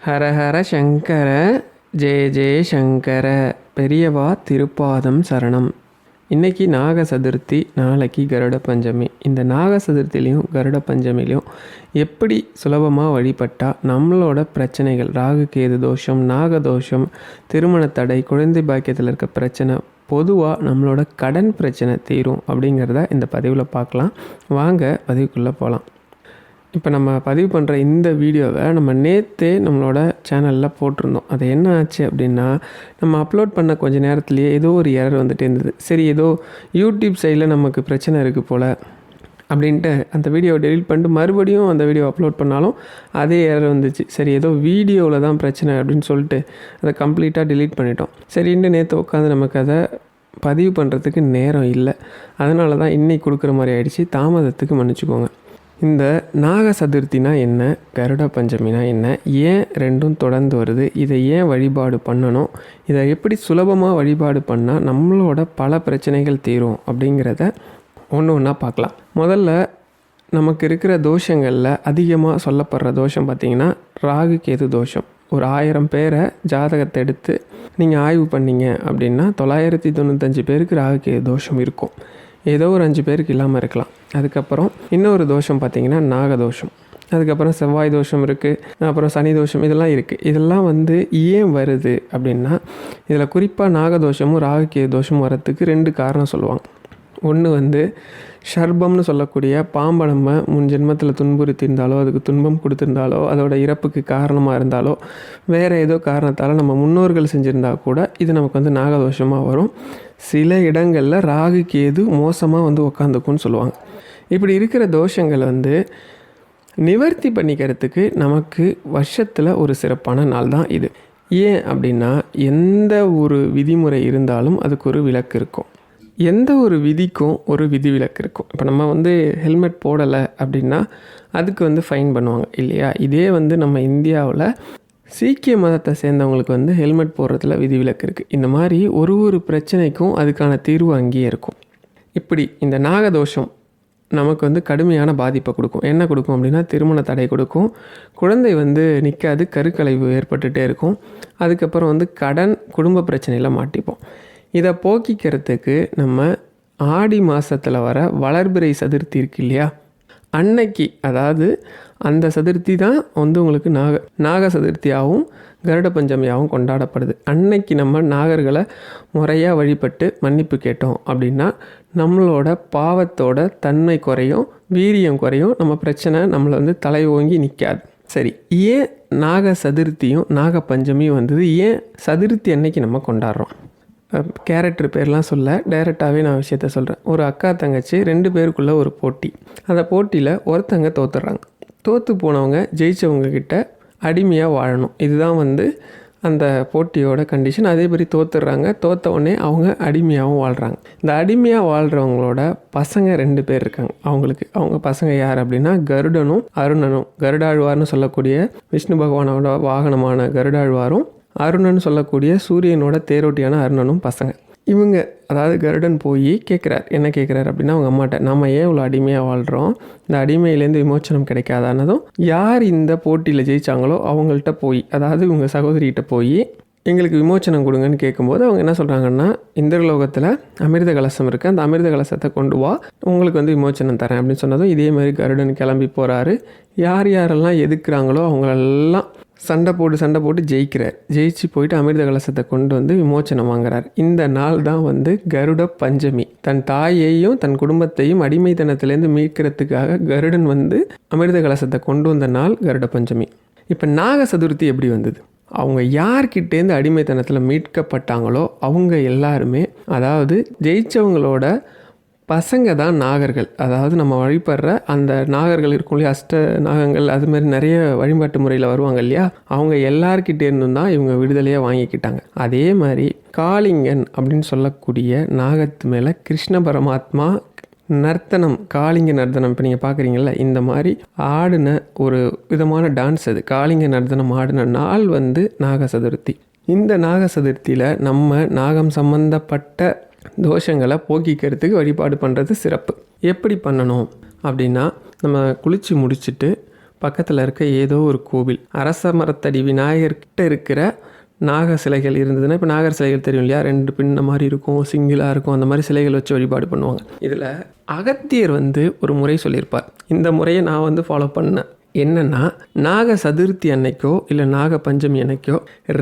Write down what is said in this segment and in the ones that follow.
ஹரஹர சங்கர ஜெய ஜெய சங்கர பெரியவா திருப்பாதம் சரணம். இன்னைக்கு நாக சதுர்த்தி நாளைக்கு கருட பஞ்சமி. இந்த நாக சதுர்த்திலையும் கருட பஞ்சமிலையும் எப்படி சுலபமாக வழிபட்டால் நம்மளோட பிரச்சனைகள் ராகு கேது தோஷம் நாக தோஷம் திருமண தடை குழந்தை பாக்கியத்தில் இருக்க பிரச்சனை பொதுவாக நம்மளோட கடன் பிரச்சனை தீரும் அப்படிங்கிறத இந்த பதிவில் பார்க்கலாம். வாங்க பதிவுக்குள்ளே போகலாம் இப்போ நம்ம பதிவு பண்ணுற இந்த வீடியோவை நம்ம நேற்றே நம்மளோட சேனலில் போட்டிருந்தோம். அது என்ன ஆச்சு அப்படின்னா நம்ம அப்லோட் பண்ண கொஞ்ச நேரத்துலேயே ஏதோ ஒரு எரர் வந்துட்டு இருந்தது. சரி ஏதோ யூடியூப் சைடில் நமக்கு பிரச்சனை இருக்குது போல் அப்படின்ட்டு அந்த வீடியோவை டெலிட் பண்ணிட்டு மறுபடியும் அந்த வீடியோ அப்லோட் பண்ணாலும் அதே எரர் வந்துச்சு. சரி ஏதோ வீடியோவில் தான் பிரச்சனை அப்படின்னு சொல்லிட்டு அதை கம்ப்ளீட்டாக டெலீட் பண்ணிட்டோம். சரின்ட்டு நேற்று உட்காந்து நமக்கு அதை பதிவு பண்ணுறதுக்கு நேரம் இல்லை. அதனால தான் இன்னைக்கு கொடுக்குற மாதிரி ஆயிடுச்சு. தாமதத்துக்கு மன்னிச்சுக்கோங்க. இந்த நாக சதுர்த்தினா என்ன கருட பஞ்சமினா என்ன ஏன் ரெண்டும் தொடர்ந்து வருது இதை ஏன் வழிபாடு பண்ணணும் இதை எப்படி சுலபமாக வழிபாடு பண்ணால் நம்மளோட பல பிரச்சனைகள் தீரும் அப்படிங்கிறத ஒன்று ஒன்றா பார்க்கலாம். முதல்ல நமக்கு இருக்கிற தோஷங்களில் அதிகமாக சொல்லப்படுற தோஷம் பார்த்திங்கன்னா ராகு கேது தோஷம். ஒரு ஆயிரம் பேரை ஜாதகத்தை எடுத்து நீங்கள் ஆய்வு பண்ணீங்க அப்படின்னா தொள்ளாயிரத்தி தொண்ணூத்தஞ்சு பேருக்கு ராகு கேது தோஷம் இருக்கும். ஏதோ ஒரு அஞ்சு பேருக்கு இல்லாமல் இருக்கலாம். அதுக்கப்புறம் இன்னொரு தோஷம் பார்த்திங்கன்னா நாகதோஷம் அதுக்கப்புறம் செவ்வாய் தோஷம் இருக்குது அப்புறம் சனி தோஷம் இதெல்லாம் இருக்குது இதெல்லாம் வந்து ஏன் வருது அப்படின்னா இதில் குறிப்பாக நாகதோஷமும் ராகுக்கே தோஷமும் வரத்துக்கு ரெண்டு காரணம் சொல்லுவாங்க. ஒன்று வந்து ஷர்பம்னு சொல்லக்கூடிய பாம்பை நம்ம முன் ஜென்மத்தில் துன்புறுத்தியிருந்தாலோ அதுக்கு துன்பம் கொடுத்துருந்தாலோ அதோட இறப்புக்கு காரணமாக இருந்தாலோ வேறு ஏதோ காரணத்தால் நம்ம முன்னோர்கள் செஞ்சுருந்தா கூட இது நமக்கு வந்து நாகதோஷமாக வரும். சில இடங்களில் ராகு கேது மோசமாக வந்து உக்காந்துக்கும்னு சொல்லுவாங்க. இப்படி இருக்கிற தோஷங்கள் வந்து நிவர்த்தி பண்ணிக்கிறதுக்கு நமக்கு வருஷத்தில் ஒரு சிறப்பான நாள் தான் இது. ஏன் அப்படின்னா எந்த ஒரு விதிமுறை இருந்தாலும் அதுக்கு ஒரு விலக்கு இருக்கும். எந்த ஒரு விதிக்கும் ஒரு விதி விலக்கு இருக்கும். இப்போ நம்ம வந்து ஹெல்மெட் போடலை அப்படின்னா அதுக்கு வந்து ஃபைன் பண்ணுவாங்க இல்லையா? இதே வந்து நம்ம இந்தியாவில் சீக்கிய மதத்தை சேர்ந்தவங்களுக்கு வந்து ஹெல்மெட் போடுறதுல விதிவிலக்கு இருக்குது இந்த மாதிரி ஒரு ஒரு பிரச்சனைக்கும் அதுக்கான தீர்வு அங்கேயே இருக்கும். இப்படி இந்த நாகதோஷம் நமக்கு வந்து கடுமையான பாதிப்பை கொடுக்கும். என்ன கொடுக்கும் அப்படின்னா திருமண தடை கொடுக்கும். குழந்தை வந்து நிற்காது கருக்கலைவு ஏற்பட்டுகிட்டே இருக்கும். அதுக்கப்புறம் வந்து கடன் குடும்ப பிரச்சனையில் மாட்டிப்போம். இதை போக்கிக்கிறதுக்கு நம்ம ஆடி மாதத்தில் வர வளர்பிறை சதுர்த்தி இருக்கு இல்லையா? அன்னைக்கு அதாவது அந்த சதுர்த்தி தான் வந்து உங்களுக்கு நாக நாக சதுர்த்தியாகவும் கருட பஞ்சமியாகவும் கொண்டாடப்படுது. அன்னைக்கு நம்ம நாகர்களை முறையாக வழிபட்டு மன்னிப்பு கேட்டோம் அப்படின்னா நம்மளோட பாவத்தோட தன்மை குறையும் வீரியம் குறையும் நம்ம பிரச்சனை நம்மளை வந்து தலை ஓங்கி நிற்காது சரி ஏன் நாக சதுர்த்தியும் நாக பஞ்சமியும் வந்தது? ஏன் சதுர்த்தி அன்னைக்கு நம்ம கொண்டாடுறோம்? கேரக்டர் பேர்லாம் சொல்ல டைரெக்டாகவே நான் விஷயத்த சொல்கிறேன் ஒரு அக்கா தங்கச்சி ரெண்டு பேருக்குள்ளே ஒரு போட்டி. அந்த போட்டியில் ஒருத்தங்க தோத்துடுறாங்க தோற்று போனவங்க ஜெயித்தவங்க கிட்ட அடிமையாக வாழணும். இதுதான் வந்து அந்த போட்டியோட கண்டிஷன் அதே மாதிரி தோத்துடுறாங்க தோத்த உடனே அவங்க அடிமையாகவும் வாழ்கிறாங்க இந்த அடிமையாக வாழ்கிறவங்களோட பசங்க ரெண்டு பேர் இருக்காங்க. அவங்களுக்கு அவங்க பசங்க யார் அப்படின்னா கருடனும் அருணனும். கருடாழ்வார்னு சொல்லக்கூடிய விஷ்ணு பகவானோட வாகனமான கருடாழ்வாரும் அருணன் சொல்லக்கூடிய சூரியனோட தேரோட்டியான அருணனும் பசங்க. இவங்க அதாவது கருடன் போய் கேட்குறார் என்ன கேட்குறாரு அப்படின்னா அவங்க அம்மாட்ட நம்ம ஏன் இவ்வளோ அடிமையாக வாழ்கிறோம் இந்த அடிமையிலேருந்து விமோச்சனம் கிடைக்காதானதும் யார் இந்த போட்டியில் ஜெயித்தாங்களோ அவங்கள்ட்ட போய் அதாவது இவங்க சகோதரிகிட்ட போய் எங்களுக்கு விமோச்சனம் கொடுங்கன்னு கேட்கும்போது அவங்க என்ன சொல்கிறாங்கன்னா இந்திரலோகத்தில் அமிர்த கலசம் இருக்குது அந்த அமிர்த கலசத்தை கொண்டு வா. உங்களுக்கு வந்து விமோச்சனம் தரேன். அப்படின்னு சொன்னதும் இதே மாதிரி கருடன் கிளம்பி போகிறாரு யார் யாரெல்லாம் எதுக்குறாங்களோ அவங்களெல்லாம் சண்டை போட்டு சண்டை போட்டு ஜெயிக்கிறார் ஜெயிச்சு போயிட்டு அமிர்த கலசத்தை கொண்டு வந்து விமோச்சனம் வாங்குறார். இந்த நாள் தான் வந்து கருட பஞ்சமி. தன் தாயையும் தன் குடும்பத்தையும் அடிமைத்தனத்திலேருந்து மீட்கிறதுக்காக கருடன் வந்து அமிர்த கலசத்தை கொண்டு வந்த நாள் கருட பஞ்சமி. இப்போ நாக சதுர்த்தி எப்படி வந்தது? அவங்க யார்கிட்டேருந்து அடிமைத்தனத்தில் மீட்கப்பட்டாங்களோ அவங்க எல்லாருமே அதாவது ஜெயித்தவங்களோட பசங்க தான் நாகர்கள். அதாவது நம்ம வழிபடுற அந்த நாகர்கள் இருக்கும் இல்லையா அஷ்ட நாகங்கள் அது மாதிரி நிறைய வழிபாட்டு முறையில் வருவாங்க இல்லையா அவங்க எல்லார்கிட்டே இருந்தும் தான் இவங்க விடுதலையாக வாங்கிக்கிட்டாங்க. அதே மாதிரி காளிங்கன் அப்படின்னு சொல்லக்கூடிய நாகத்து மேலே கிருஷ்ண பரமாத்மா நர்த்தனம் காளிங்க நர்த்தனம் இப்போ நீங்கள் பார்க்குறீங்களா இந்த மாதிரி ஆடின ஒரு விதமான டான்ஸ் அது. காளிங்க நர்த்தனம் ஆடின நாள் வந்து நாக சதுர்த்தி இந்த நாக சதுர்த்தியில் நம்ம நாகம் சம்பந்தப்பட்ட தோஷங்களை போக்கிக்கிறதுக்கு வழிபாடு பண்ணுறது சிறப்பு. எப்படி பண்ணணும்? அப்படின்னா நம்ம குளித்து முடிச்சுட்டு பக்கத்தில் இருக்க ஏதோ ஒரு கோவில் அரச மரத்தடி விநாயகர்கிட்ட இருக்கிற நாக சிலைகள் இருந்ததுன்னா இப்போ நாகர் சிலைகள் தெரியும் இல்லையா? ரெண்டு பின்ன மாதிரி இருக்கும் சிங்கிளாக இருக்கும் அந்த மாதிரி சிலைகள் வச்சு வழிபாடு பண்ணுவாங்க. இதில் அகத்தியர் வந்து ஒரு முறை சொல்லியிருப்பார். இந்த முறையை நான் வந்து ஃபாலோ பண்ணேன். என்னென்னா நாக சதுர்த்தி அன்னைக்கோ இல்லை நாக பஞ்சமி அன்னைக்கோ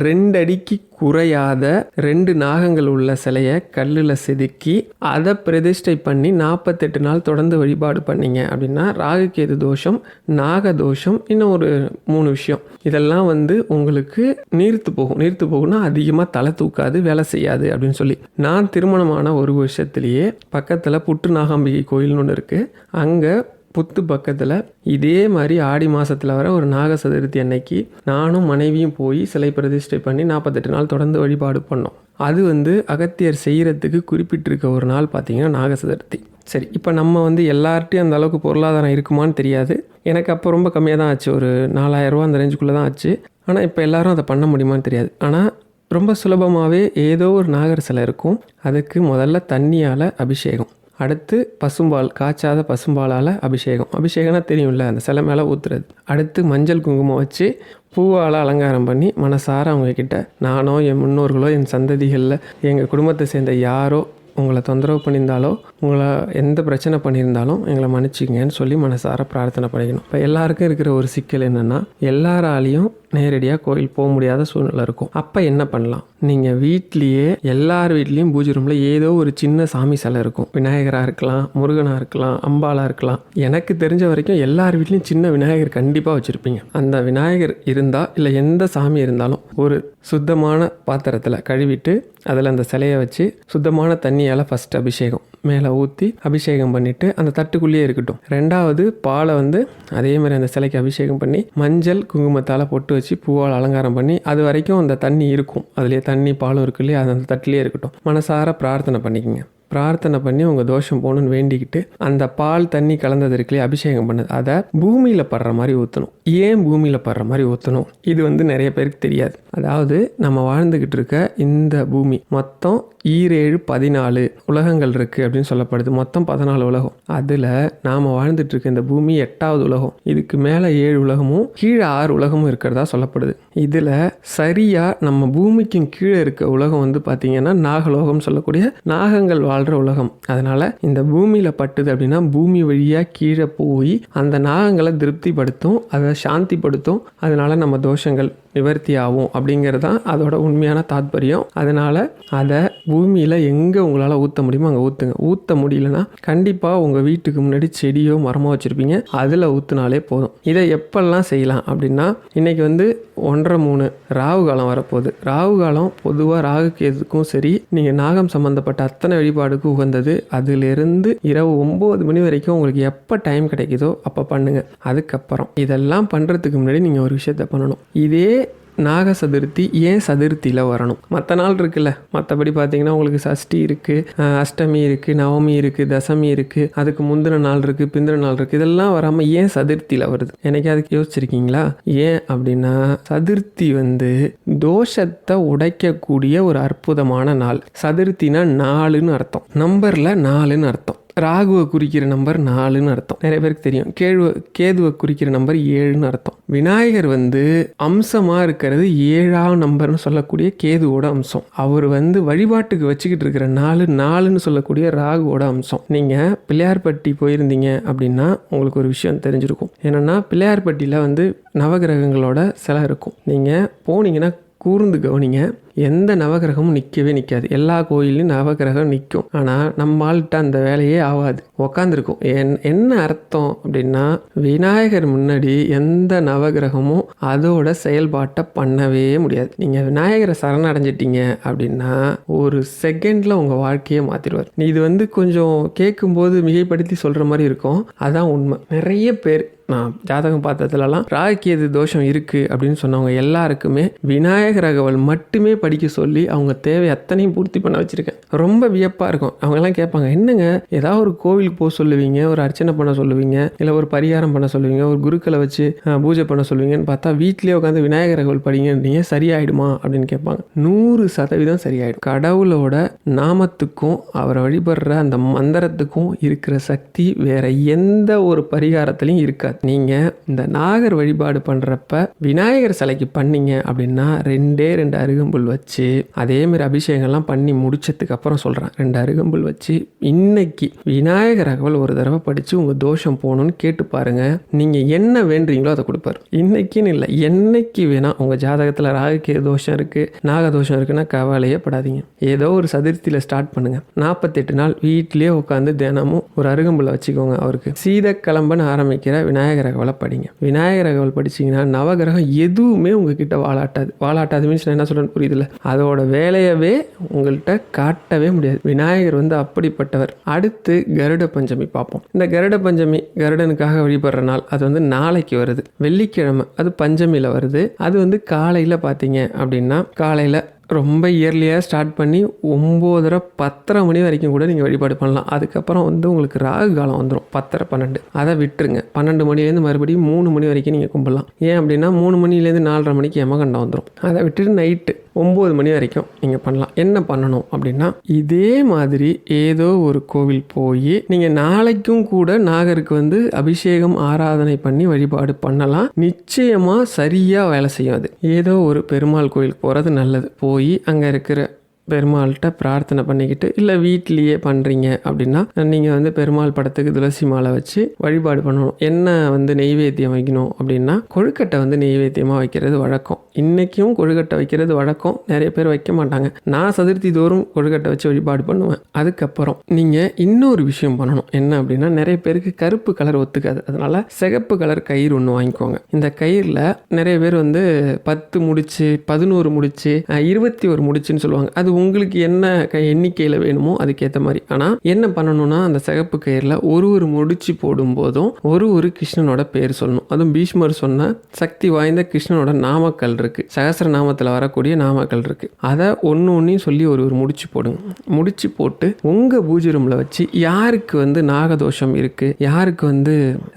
ரெண்டு அடிக்கு குறையாத ரெண்டு நாகங்கள் உள்ள சிலையை கல்லில் செதுக்கி அதை பிரதிஷ்டை பண்ணி நாற்பத்தெட்டு நாள் தொடர்ந்து வழிபாடு பண்ணிங்க அப்படின்னா ராகுகேது தோஷம் நாக தோஷம் இன்னும் ஒரு மூணு விஷயம். இதெல்லாம் வந்து உங்களுக்கு நீர்த்து போகும். நீர்த்து போகும்னா அதிகமாக தலை தூக்காது வேலை செய்யாது அப்படின்னு சொல்லி. நான் திருமணமான ஒரு வருஷத்துலேயே பக்கத்தில் புட்டு நாகாம்பிகை கோயில்னு ஒன்று இருக்குது அங்கே புத்து பக்கத்தில் இதே மாதிரி ஆடி மாதத்தில் வர ஒரு நாக சதுர்த்தி அன்னைக்கு நானும் மனைவியும் போய் சிலை பிரதிஷ்டை பண்ணி நாற்பத்தெட்டு நாள் தொடர்ந்து வழிபாடு பண்ணோம். அது வந்து அகத்தியர் செய்கிறதுக்கு குறிப்பிட்டிருக்க ஒரு நாள் பார்த்தீங்கன்னா நாக சதுர்த்தி சரி இப்போ நம்ம வந்து எல்லார்ட்டையும் அந்த அளவுக்கு பொருளாதாரம் இருக்குமான்னு தெரியாது. எனக்கு அப்போ ரொம்ப கம்மியாக தான் ஆச்சு. ஒரு நாலாயிரரூவா அந்த ரேஞ்சுக்குள்ளே தான் ஆச்சு. ஆனால் இப்போ எல்லாரும் அதை பண்ண முடியுமான்னு தெரியாது. ஆனால் ரொம்ப சுலபமாகவே ஏதோ ஒரு நாகர் சிலை இருக்கும். அதுக்கு முதல்ல தண்ணியால் அபிஷேகம். அடுத்து பசும்பால் காய்ச்சாத பசும்பாலால் அபிஷேகம். அபிஷேகம்னா தெரியும்ல அந்த சிலை மேலே ஊற்றுறது அடுத்து மஞ்சள் குங்குமம் வச்சு பூவால் அலங்காரம் பண்ணி மனசார அவங்கக்கிட்ட நானோ என் முன்னோர்களோ என் சந்ததிகளில் எங்கள் குடும்பத்தை சேர்ந்த யாரோ உங்களை தொந்தரவு பண்ணியிருந்தாலோ உங்களை எந்த பிரச்சனை பண்ணியிருந்தாலும் எங்களை மன்னிச்சிங்கன்னு சொல்லி மனசார பிரார்த்தனை பண்ணிக்கணும். இப்போ எல்லாருக்கும் இருக்கிற ஒரு சிக்கல் என்னென்னா எல்லாராலையும் நேரடியாக கோயில் போக முடியாத சூழ்நிலை இருக்கும். அப்போ என்ன பண்ணலாம்? நீங்கள் வீட்லேயே எல்லார் வீட்லேயும் பூஜை ரூமில் ஏதோ ஒரு சின்ன சாமி சிலை இருக்கும். விநாயகராக இருக்கலாம் முருகனாக இருக்கலாம் அம்பாலாக இருக்கலாம். எனக்கு தெரிஞ்ச வரைக்கும் எல்லார் வீட்லேயும் சின்ன விநாயகர் கண்டிப்பாக வச்சுருப்பீங்க. அந்த விநாயகர் இருந்தால் இல்லை எந்த சாமி இருந்தாலும் ஒரு சுத்தமான பாத்திரத்தில் கழுவிட்டு அதில் அந்த சிலையை வச்சு சுத்தமான தண்ணியால் ஃபஸ்ட் அபிஷேகம். மேலே ஊற்றி அபிஷேகம் பண்ணிவிட்டு அந்த தட்டுக்குள்ளேயே இருக்கட்டும். ரெண்டாவது பாலை வந்து அதே மாதிரி அந்த சிலைக்கு அபிஷேகம் பண்ணி மஞ்சள் குங்குமத்தால் பொட்டு வச்சு பூவால் அலங்காரம் பண்ணி அது வரைக்கும் அந்த தண்ணி இருக்கும். அதுலேயே தண்ணி பாலும் இருக்கு இல்லையா? அது அந்த தட்டிலே இருக்கட்டும். மனசார பிரார்த்தனை பண்ணிக்கங்க. பிரார்த்தனை பண்ணி உங்கள் தோஷம் போகணுன்னு வேண்டிக்கிட்டு அந்த பால் தண்ணி கலந்தது இருக்குல்லையே அபிஷேகம் பண்ணது. அதை பூமியில் படுற மாதிரி ஊற்றணும் ஏன் பூமியில் படுற மாதிரி ஊற்றணும் இது வந்து நிறைய பேருக்கு தெரியாது. அதாவது நம்ம வாழ்ந்துக்கிட்டு இருக்க இந்த பூமி மொத்தம் ஈரேழு பதினாலு உலகங்கள் இருக்குது அப்படின்னு சொல்லப்படுது. மொத்தம் பதினாலு உலகம். அதில் நாம் வாழ்ந்துட்டு இருக்க இந்த பூமி எட்டாவது உலகம். இதுக்கு மேலே ஏழு உலகமும் கீழே ஆறு உலகமும் இருக்கிறதா சொல்லப்படுது. இதில் சரியாக நம்ம பூமிக்கும் கீழே இருக்க உலகம் வந்து பார்த்திங்கன்னா நாகலோகம் சொல்லக்கூடிய நாகங்கள் வாழ்கிற உலகம். அதனால் இந்த பூமியில் பட்டுது அப்படின்னா பூமி வழியாக கீழே போய் அந்த நாகங்களை திருப்திப்படுத்தும் அதை சாந்திப்படுத்தும். அதனால் நம்ம தோஷங்கள். நிவர்த்தி ஆகும் அப்படிங்கிறது தான் அதோட உண்மையான தாத்பரியம். அதனால் அதை பூமியில் எங்கே உங்களால் ஊற்ற முடியுமோ அங்கே ஊற்றுங்க ஊற்ற முடியலன்னா கண்டிப்பாக உங்கள் வீட்டுக்கு முன்னாடி செடியோ மரமோ வச்சுருப்பீங்க. அதில் ஊற்றுனாலே போதும். இதை எப்பெல்லாம் செய்யலாம் அப்படின்னா இன்றைக்கி வந்து ஒன்றரை மூணு ராகு காலம் வரப்போகுது. ராகு காலம் பொதுவாக ராகு கேதுக்கும் சரி நீங்கள் நாகம் சம்மந்தப்பட்ட அத்தனை வழிபாடுக்கும் உகந்தது. அதிலிருந்து இரவு ஒம்பது மணி வரைக்கும் உங்களுக்கு எப்போ டைம் கிடைக்குதோ அப்போ பண்ணுங்கள் அதுக்கப்புறம் இதெல்லாம் பண்ணுறதுக்கு முன்னாடி நீங்கள் ஒரு விஷயத்த பண்ணணும். இதே நாக சதுர்த்தி ஏன் சதுர்த்தியில் வரணும்? மற்ற நாள் இருக்குல்ல. மற்றபடி பார்த்தீங்கன்னா உங்களுக்கு சஷ்டி இருக்குது அஷ்டமி இருக்குது நவமி இருக்குது தசமி இருக்குது அதுக்கு முந்தின நாள் இருக்குது பிந்தின நாள் இருக்குது இதெல்லாம் வராமல் ஏன் சதுர்த்தியில் வருது? எனக்கு அதுக்கு யோசிச்சிருக்கீங்களா? ஏன் அப்படின்னா சதுர்த்தி வந்து தோஷத்தை உடைக்கக்கூடிய ஒரு அற்புதமான நாள். சதுர்த்தினா நாலுன்னு அர்த்தம். நம்பரில் நாலுன்னு அர்த்தம். ராகுவை குறிக்கிற நம்பர் நாலுன்னு அர்த்தம். நிறைய பேருக்கு தெரியும். கேழ்வ கேதுவை குறிக்கிற நம்பர் ஏழுன்னு அர்த்தம். விநாயகர் வந்து அம்சமாக இருக்கிறது ஏழாம் நம்பர்னு சொல்லக்கூடிய கேதுவோட அம்சம். அவர் வந்து வழிபாட்டுக்கு வச்சுக்கிட்டு இருக்கிற நாலு நாலுன்னு சொல்லக்கூடிய ராகுவோட அம்சம். நீங்கள் பிள்ளையார்பட்டி போயிருந்தீங்க அப்படின்னா உங்களுக்கு ஒரு விஷயம் தெரிஞ்சிருக்கும். என்னென்னா பிள்ளையார்பட்டியில் வந்து நவகிரகங்களோட சிலை இருக்கும். நீங்கள் போனீங்கன்னா கூர்ந்து கவனிங்க எந்த நவகிரகமும் நிற்கவே நிற்காது எல்லா கோயிலையும் நவகிரகம் நிற்கும் ஆனால் நம்மள்கிட்ட அந்த வேலையே ஆகாது. உக்காந்துருக்கும். என் என்ன அர்த்தம் அப்படின்னா விநாயகர் முன்னாடி எந்த நவகிரகமும் அதோட செயல்பாட்டை பண்ணவே முடியாது. நீங்கள் விநாயகரை சரணடைஞ்சிட்டீங்க அப்படின்னா ஒரு செகண்டில் உங்கள் வாழ்க்கையை மாற்றிடுவார் இது வந்து கொஞ்சம் கேட்கும்போது மிகைப்படுத்தி சொல்கிற மாதிரி இருக்கும். அதான் உண்மை. நிறைய பேர் நான் ஜாதகம் பார்த்ததுலலாம் ராகுகேது தோஷம் இருக்குது அப்படின்னு சொன்னவங்க எல்லாருக்குமே விநாயகர் அகவல் மட்டுமே படிக்க சொல்லி அவங்க தேவை அத்தனையும் பூர்த்தி பண்ண வச்சுருக்கேன். ரொம்ப வியப்பாக இருக்கும். அவங்கெல்லாம் கேட்பாங்க என்னங்க? ஏதாவது ஒரு கோவிலுக்கு போக சொல்லுவீங்க? ஒரு அர்ச்சனை பண்ண சொல்லுவீங்க? இல்லை ஒரு பரிகாரம் பண்ண சொல்லுவீங்க? ஒரு குருக்களை வச்சு பூஜை பண்ண சொல்லுவீங்கன்னு பார்த்தா வீட்லேயே உட்காந்து விநாயகர் அகவல் படிங்கன்றீங்க சரியாயிடுமா? அப்படின்னு கேட்பாங்க. நூறு சதவீதம் சரியாயிடும். கடவுளோட நாமத்துக்கும் அவரை வழிபடுற அந்த மந்திரத்துக்கும் இருக்கிற சக்தி வேற எந்த ஒரு பரிகாரத்துலையும் இருக்காது. நீங்கள் இந்த நாகர் வழிபாடு பண்ணுறப்ப விநாயகர் சிலைக்கு பண்ணீங்க அப்படின்னா ரெண்டே ரெண்டு அருகம்புல் வச்சு அதே மாதிரி அபிஷேகம்லாம் பண்ணி முடிச்சதுக்கு அப்புறம் சொல்கிறேன் ரெண்டு அருகம்புல் வச்சு இன்னைக்கு விநாயகர் அகவல் ஒரு தடவை படித்து உங்கள் தோஷம் போகணும்னு கேட்டு பாருங்கள் நீங்கள் என்ன வேண்டுறீங்களோ அதை கொடுப்பாரு. இன்னைக்குன்னு இல்லை என்னைக்கு வேணா உங்கள் ஜாதகத்தில் ராகுக்கு தோஷம் இருக்குது நாக தோஷம் இருக்குன்னா கவலையே படாதீங்க. ஏதோ ஒரு சதுர்த்தியில் ஸ்டார்ட் பண்ணுங்க. நாற்பத்தெட்டு நாள் வீட்டிலேயே உட்காந்து தினமும் ஒரு அருகம்புல வச்சுக்கோங்க அவருக்கு. சீதக்கிளம்பன்னு ஆரம்பிக்கிற விநாயகர் அகவலை படிங்க. விநாயகர் அகவல் படிச்சீங்கன்னா நவகிரகம் எதுவுமே உங்ககிட்ட வாழாட்டாது. வாழாட்டாது மீன்ஸ் நான் என்ன சொல்கிறேன்னு புரியுதுல்ல? அதோட வேலையவே உங்கள்கிட்ட காட்டவே முடியாது. விநாயகர் வந்து அப்படிப்பட்டவர். அடுத்து கருட பஞ்சமி பார்ப்போம். இந்த கருட பஞ்சமி கருடனுக்காக வழிபடுற நாள் அது வந்து நாளைக்கு வருது. வெள்ளிக்கிழமை அது பஞ்சமியில் வருது. அது வந்து காலையில் பார்த்தீங்க அப்படின்னா காலையில் ரொம்ப இயர்லியாக ஸ்டார்ட் பண்ணி ஒம்போதரை பத்தரை மணி வரைக்கும் கூட நீங்கள் வழிபாடு பண்ணலாம். அதுக்கப்புறம் வந்து உங்களுக்கு ராகு காலம் வந்துடும் பத்தரை பன்னெண்டு. அதை விட்டுருங்க. பன்னெண்டு மணிலேருந்து மறுபடியும் மூணு மணி வரைக்கும் நீங்கள் கும்பிடலாம். ஏன் அப்படின்னா மூணு மணிலேருந்து நாலரை மணிக்கு யமகண்டம் வந்துடும் அதை விட்டுட்டு நைட்டு ஒம்பது மணி வரைக்கும் நீங்கள் பண்ணலாம். என்ன பண்ணணும் அப்படின்னா இதே மாதிரி ஏதோ ஒரு கோவில் போய் நீங்கள் நாளைக்கும் கூட நாகருக்கு வந்து அபிஷேகம் ஆராதனை பண்ணி வழிபாடு பண்ணலாம். நிச்சயமாக சரியாக வேலை செய்யும் அது. ஏதோ ஒரு பெருமாள் கோயிலுக்கு போகிறது நல்லது. போய் அங்கே இருக்கிற பெருமாள்கிட்ட பிரார்த்தனை பண்ணிக்கிட்டு இல்லை வீட்லேயே பண்ணுறீங்க அப்படின்னா நீங்கள் வந்து பெருமாள் படத்துக்கு துளசி மாலை வச்சு வழிபாடு பண்ணணும். என்ன வந்து நெய்வேத்தியம் வைக்கணும் அப்படின்னா கொழுக்கட்டை வந்து நெய்வேத்தியமாக வைக்கிறது வழக்கம். இன்றைக்கும் கொழுக்கட்டை வைக்கிறது வழக்கம். நிறைய பேர் வைக்க மாட்டாங்க. நான் சதுர்த்தி தோறும் கொழுக்கட்டை வச்சு வழிபாடு பண்ணுவேன். அதுக்கப்புறம் நீங்கள் இன்னொரு விஷயம் பண்ணணும். என்ன அப்படின்னா நிறைய பேருக்கு கருப்பு கலர் ஒத்துக்காது. அதனால் சிகப்பு கலர் கயிறு ஒன்று வாங்கிக்கோங்க. இந்த கயிறில் நிறைய பேர் வந்து பத்து முடிச்சு பதினோரு முடிச்சு இருபத்தி ஒரு முடிச்சுன்னு சொல்லுவாங்க. அது உங்களுக்கு என்ன க எண்ணிக்கையில் வேணுமோ அதுக்கேற்ற மாதிரி. ஆனால் என்ன பண்ணணும்னா அந்த சிகப்பு கயிறில் ஒரு ஒரு முடிச்சு போடும்போதும் ஒரு ஒரு கிருஷ்ணனோட பேர் சொல்லணும். அதுவும் பீஷ்மர் சொன்ன சக்தி வாய்ந்த கிருஷ்ணனோட நாமக்கல் இருக்கு. சகஸ்ர நாமத்தில் வரக்கூடிய நாமக்கல் இருக்கு. அதை ஒன்று ஒன்றையும் சொல்லி ஒரு ஒரு முடிச்சு போடுங்க. முடிச்சு போட்டு உங்கள் பூஜை ரூமில் வச்சு யாருக்கு வந்து நாகதோஷம் இருக்கு யாருக்கு வந்து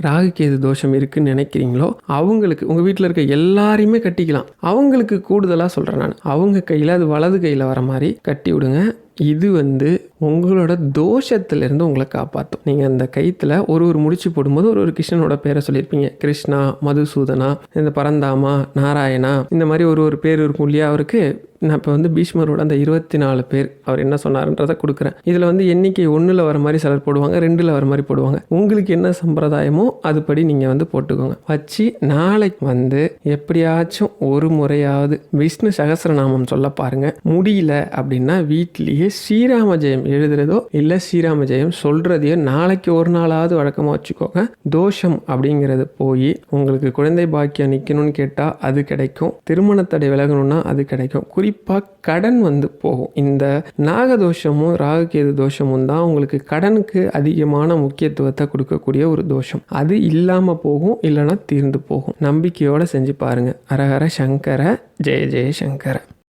ராகுகேது தோஷம் இருக்குன்னு நினைக்கிறீங்களோ அவங்களுக்கு உங்கள் வீட்டில் இருக்க எல்லாரையுமே கட்டிக்கலாம். அவங்களுக்கு கூடுதலாக சொல்கிறேன் நான். அவங்க கையில் அது வலது கையில் வர மாதிரி கட்டி விடுங்க. இது வந்து உங்களோட தோஷத்துலேருந்து உங்களை காப்பாற்றும் நீங்கள் அந்த கயித்துல ஒரு ஒரு முடிச்சு போடும்போது ஒரு ஒரு கிருஷ்ணனோட பேரை சொல்லியிருப்பீங்க. கிருஷ்ணா மதுசூதனா இந்த பரந்தாமா நாராயணா இந்த மாதிரி ஒரு ஒரு பேர் இருக்கும் இல்லையா அவருக்கு? நான் இப்போ வந்து பீஷ்மரோட அந்த இருபத்தி நாலு பேர் அவர் என்ன சொன்னார்ன்றதை கொடுக்குறேன். இதில் வந்து எண்ணிக்கை ஒன்றில் வர மாதிரி சிலர் போடுவாங்க ரெண்டில் வர மாதிரி போடுவாங்க. உங்களுக்கு என்ன சம்பிரதாயமோ அதுபடி நீங்கள் வந்து போட்டுக்கோங்க. வச்சு நாளைக்கு வந்து எப்படியாச்சும் ஒரு முறையாவது விஷ்ணு சகஸ்ரநாமம் சொல்ல பாருங்கள் முடியல அப்படின்னா வீட்லேயே ஸ்ரீராம ஜெயம் எழுதுறதோ இல்லை ஸ்ரீராம ஜெயம் சொல்கிறதையோ நாளைக்கு ஒரு நாளாவது வழக்கமாக வச்சுக்கோங்க. தோஷம் அப்படிங்கிறது போய் உங்களுக்கு குழந்தை பாக்கியம் நிற்கணும்னு கேட்டால் அது கிடைக்கும். திருமணத்தடை விலகணும்னா அது கிடைக்கும். குறிப்பாக கடன் வந்து போகும். இந்த நாகதோஷமும் ராகுகேது தோஷமும் தான் உங்களுக்கு கடனுக்கு அதிகமான முக்கியத்துவத்தை கொடுக்கக்கூடிய ஒரு தோஷம். அது இல்லாமல் போகும் இல்லைன்னா தீர்ந்து போகும். நம்பிக்கையோடு செஞ்சு பாருங்கள் அரஹர சங்கர ஜெய ஜெய சங்கர.